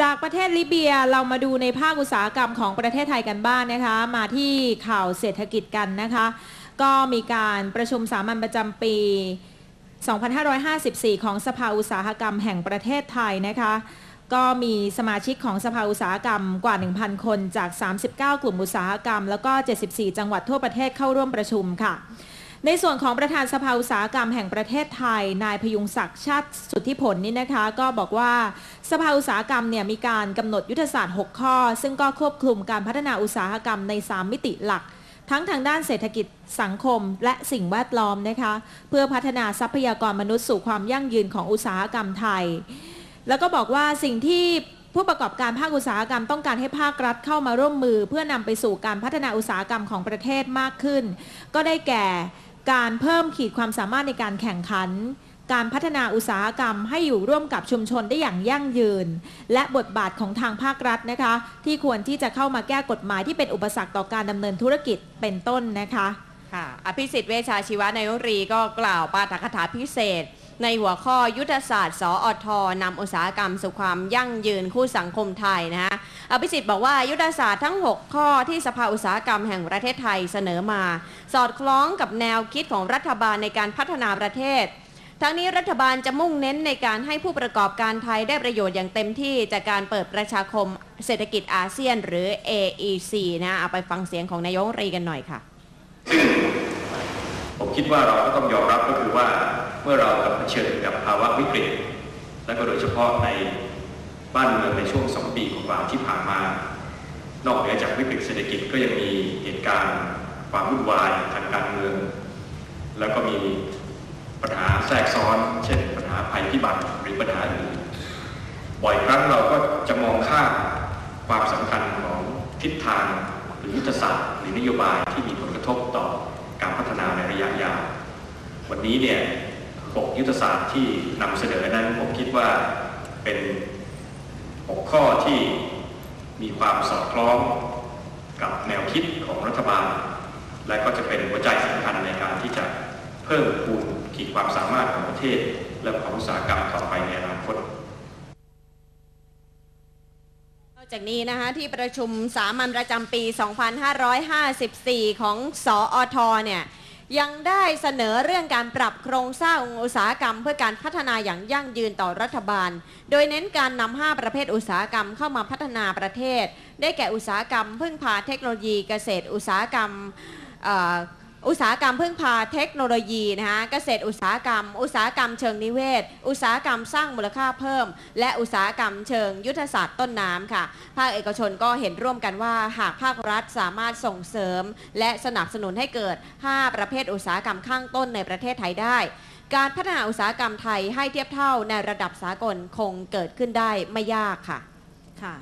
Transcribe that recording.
จากประเทศลิเบียเรามาดูในภาคอุตสาหกรรมของประเทศไทยกันบ้างนะคะ มาที่ข่าวเศรษฐกิจกันนะคะ ก็มีการประชุมสามัญประจำปี 2554 ของสภาอุตสาหกรรมแห่งประเทศไทยนะคะ ก็มีสมาชิกของสภาอุตสาหกรรมกว่า 1,000 คนจาก 39 กลุ่มอุตสาหกรรม แล้วก็ 74 จังหวัดทั่วประเทศเข้าร่วมประชุมค่ะ ในส่วนของประธานสภาอุตสาหกรรมแห่งประเทศไทย นายพยุงศักดิ์ชาติสุทธิผลนี่นะคะ ก็บอกว่าสภาอุตสาหกรรมเนี่ยมีการกำหนดยุทธศาสตร์ 6 ข้อ ซึ่งก็ควบคลุมการพัฒนาอุตสาหกรรมใน 3 มิติหลัก ทั้งทางด้านเศรษฐกิจสังคมและสิ่งแวดล้อมนะคะ เพื่อพัฒนาทรัพยากรมนุษย์สู่ความยั่งยืนของอุตสาหกรรมไทย แล้วก็บอกว่าสิ่งที่ผู้ประกอบการภาคอุตสาหกรรมต้องการให้ภาครัฐเข้ามาร่วมมือ เพื่อนำไปสู่การพัฒนาอุตสาหกรรมของประเทศมากขึ้น ก็ได้แก่ การเพิ่มขีดความสามารถในการแข่งขัน การพัฒนาอุตสาหกรรมให้อยู่ร่วมกับชุมชนได้อย่างยั่งยืน และบทบาทของทางภาครัฐนะคะ ที่ควรที่จะเข้ามาแก้กฎหมายที่เป็นอุปสรรคต่อการดำเนินธุรกิจเป็นต้นนะคะ ค่ะ อภิสิทธิ์เวชาชีวะนายรีก็กล่าวปาฐกถาพิเศษ ในหัวข้อยุทธศาสตร์ สอทนำอุตสาหกรรมสู่ความยั่งยืนคู่สังคมไทยนะฮะอภิสิทธิ์บอกว่ายุทธศาสตร์ทั้ง 6 ข้อที่สภาอุตสาหกรรมแห่งประเทศไทยเสนอมา สอดคล้องกับแนวคิดของรัฐบาลในการพัฒนาประเทศทั้งนี้รัฐบาลจะมุ่งเน้นในการให้ผู้ประกอบการไทยได้ประโยชน์อย่างเต็มที่ จากการเปิดประชาคมเศรษฐกิจอาเซียนหรือ AEC นะเอาไปฟังเสียงของนายกรีกันหน่อยค่ะ คิดว่าเราก็ต้องยอมรับก็คือว่าเมื่อเรากับเผชิญกับภาวะวิกฤต และก็โดยเฉพาะในบ้านเมืองในช่วงสองปีกว่าที่ผ่านมา นอกเหนือจากวิกฤตเศรษฐกิจก็ยังมีเหตุการณ์ความวุ่นวายทางการเมือง แล้วก็มีปัญหาแทรกซ้อน เช่น ปัญหาภัยพิบัติหรือปัญหาอื่นบ่อยครั้งเราก็จะมองข้ามความสำคัญของทิศทางหรือยุทธศาสตร์หรือนโยบายที่มีผลกระทบต่อ ยะยาว วันนี้เนี่ยหกยุทธศาสตร์ที่นำเสนอนั้นผมคิดว่าเป็นหกข้อที่มีความสอดคล้องกับแนวคิดของรัฐบาล และก็จะเป็นหัวใจสำคัญในการที่จะเพิ่มพูนขีดความสามารถของประเทศ และของอุตสาหกรรมต่อไปในอนาคตนอกจากนี้นะคะที่ประชุมสามัญประจำปี 2554 ของสออทเนี่ย ยังได้เสนอเรื่องการปรับโครงสร้างอุตสาหกรรม เพื่อการพัฒนาอย่างยั่งยืนต่อรัฐบาล โดยเน้นการนำห้าประเภทอุตสาหกรรมเข้ามาพัฒนาประเทศ ได้แก่อุตสาหกรรม พึ่งพาเทคโนโลยีเกษตรอุตสาหกรรม อุตสาหกรรมพึ่งพาเทคโนโลยีนะคะเกษตรอุตสาหกรรม อุตสาหกรรมเชิงนิเวศ อุตสาหกรรมสร้างมูลค่าเพิ่ม และอุตสาหกรรมเชิงยุทธศาสตร์ต้นน้ำค่ะ ภาคเอกชนก็เห็นร่วมกันว่า หากภาครัฐสามารถส่งเสริม และสนับสนุนให้เกิด 5 ประเภทอุตสาหกรรมข้างต้นในประเทศไทยได้ การพัฒนาอุตสาหกรรมไทยให้เทียบเท่าในระดับสากลคงเกิดขึ้นได้ไม่ยากค่ะค่ะ